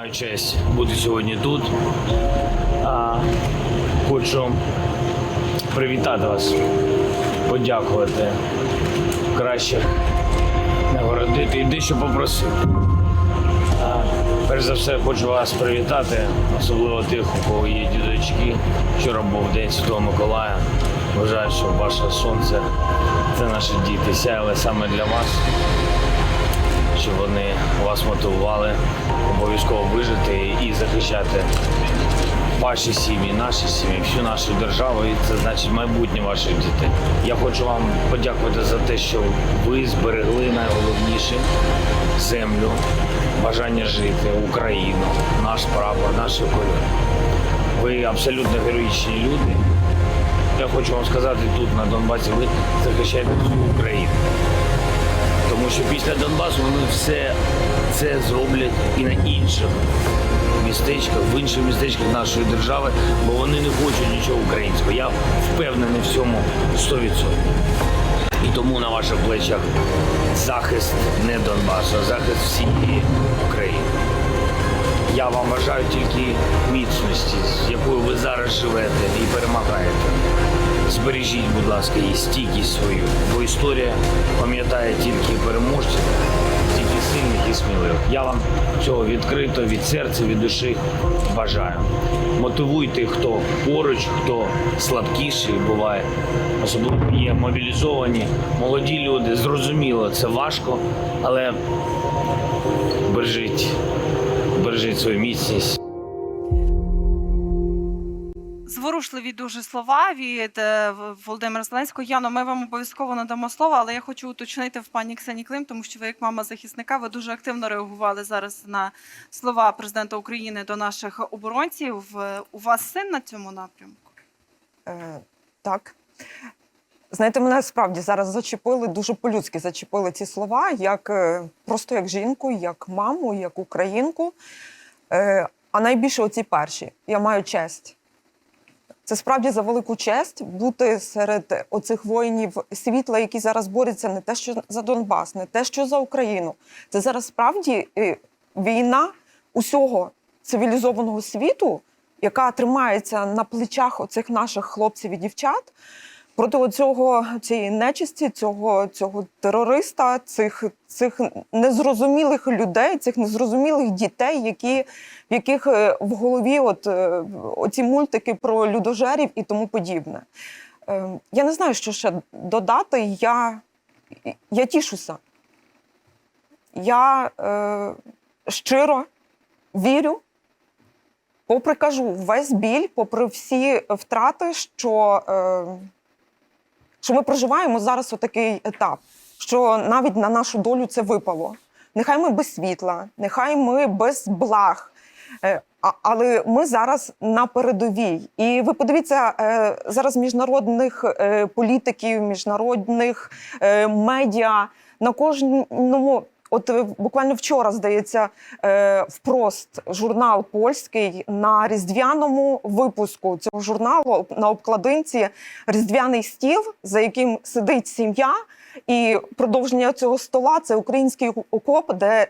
маю честь бути сьогодні тут. А, хочу привітати вас, подякувати, краще нагородити і дещо попросити. А, перш за все, хочу вас привітати, особливо тих, у кого є дідочки. Вчора був День Святого Миколая. Вважаю, що ваше сонце це наші діти. Сяяли саме для вас щоб вони вас мотивували обов'язково вижити і захищати ваші сім'ї, наші сім'ї, всю нашу державу. І це значить майбутнє ваших дітей. Я хочу вам подякувати за те, що ви зберегли найголовніше землю, бажання жити, Україну, наш прапор, наші кольори. Ви абсолютно героїчні люди. Я хочу вам сказати, тут на Донбасі ви захищаєте всю Україну. Тому що після Донбасу вони все це зроблять і на інших містечках, в інших містечках нашої держави, бо вони не хочуть нічого українського. Я впевнений в цьому 100%. І тому на ваших плечах захист не Донбасу, а захист всієї України. Я вам бажаю тільки міцності, з якою ви зараз живете і перемагаєте. Збережіть, будь ласка, і стійкість свою, бо історія пам'ятає тільки переможців, тільки сильних і сміливих. Я вам цього відкрито від серця, від душі бажаю. Мотивуйте, хто поруч, хто слабкіший буває. Особливо є мобілізовані, молоді люди. Зрозуміло, це важко, але бережіть, бережіть свою міцність. Зворушливі дуже слова від е, Володимира Зеленського. Яно, ми вам обов'язково надамо слово, але я хочу уточнити в пані Ксені Клим, тому що ви, як мама захисника, ви дуже активно реагували зараз на слова президента України до наших оборонців. У вас син на цьому напрямку? Е, так. Знаєте, мене справді зараз зачепили, дуже по-людськи зачепили ці слова, як е, просто як жінку, як маму, як українку. Е, а найбільше оці перші. Я маю честь. Це справді за велику честь бути серед оцих воїнів світла, які зараз борються не те, що за Донбас, не те, що за Україну. Це зараз справді е, війна усього цивілізованого світу, яка тримається на плечах оцих наших хлопців і дівчат. Проти цього цієї нечисті, цього, цього терориста, цих, цих незрозумілих людей, цих незрозумілих дітей, які, в яких е, в голові от, е, оці мультики про людожерів і тому подібне. Е, Я не знаю, що ще додати. Я, я тішуся. Я е, щиро вірю, попри кажу, весь біль, попри всі втрати, що. Е, що ми проживаємо зараз отакий етап, що навіть на нашу долю це випало. Нехай ми без світла, нехай ми без благ. е, Але ми зараз на передовій. І ви подивіться е, зараз міжнародних е, політиків, міжнародних медіа на кожному. От е, буквально вчора, здається, е, впрост журнал польський на різдвяному випуску цього журналу на обкладинці різдвяний стіл, за яким сидить сім'я, і продовження цього стола це український окоп, де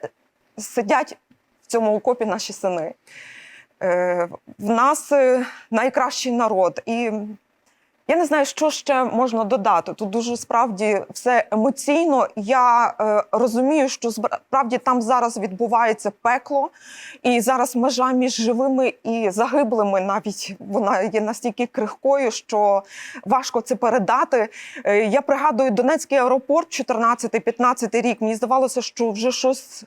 сидять в цьому окопі наші сини. Е, В нас найкращий народ. І я не знаю, що ще можна додати. Тут дуже справді все емоційно. Я е, розумію, що справді там зараз відбувається пекло, і зараз межа між живими і загиблими навіть вона є настільки крихкою, що важко це передати. Е, я пригадую Донецький аеропорт, 14-15 рік. Мені здавалося, що вже щось.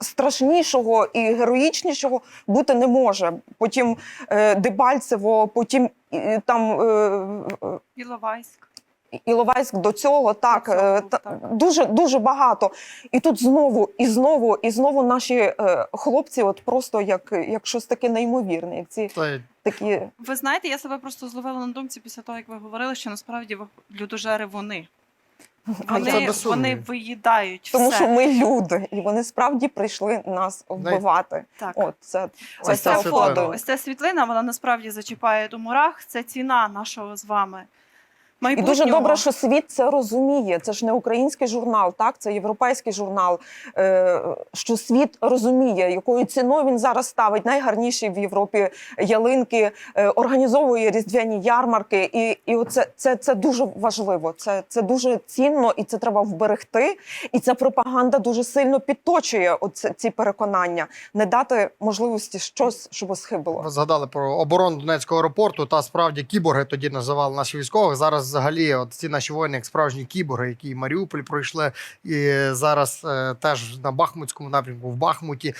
Страшнішого і героїчнішого бути не може. Потім е, Дебальцево, потім е, там е, Іловайськ. Іловайськ до цього, так, До цього, е, та- так. дуже дуже багато. І тут знову, і знову, і знову наші е, хлопці, от просто як, як щось таке неймовірне, як ці Та такі. Ви знаєте, я себе просто зловила на думці після того, як ви говорили, що насправді людожери вони. Вони, вони виїдають Тому все. що ми люди, і вони справді прийшли нас вбивати. Так. От це, це Ось ця фото. ось ця світлина, вона насправді зачіпає до мурах. Це ціна нашого з вами І дуже добре, що світ це розуміє. Це ж не український журнал, так це європейський журнал. Е, що світ розуміє, якою ціною він зараз ставить найгарніші в Європі ялинки, е, організовує різдвяні ярмарки. І, і оце це, це дуже важливо. Це, це дуже цінно і це треба вберегти. І ця пропаганда дуже сильно підточує оце, ці переконання, не дати можливості щось, щоб схибило. Ви згадали про оборону Донецького аеропорту. Та справді кіборги тоді називали наші військових. Зараз взагалі, от ці наші воїни, як справжні кіборги, які Маріуполь пройшли, і зараз е, теж на Бахмутському напрямку в Бахмуті.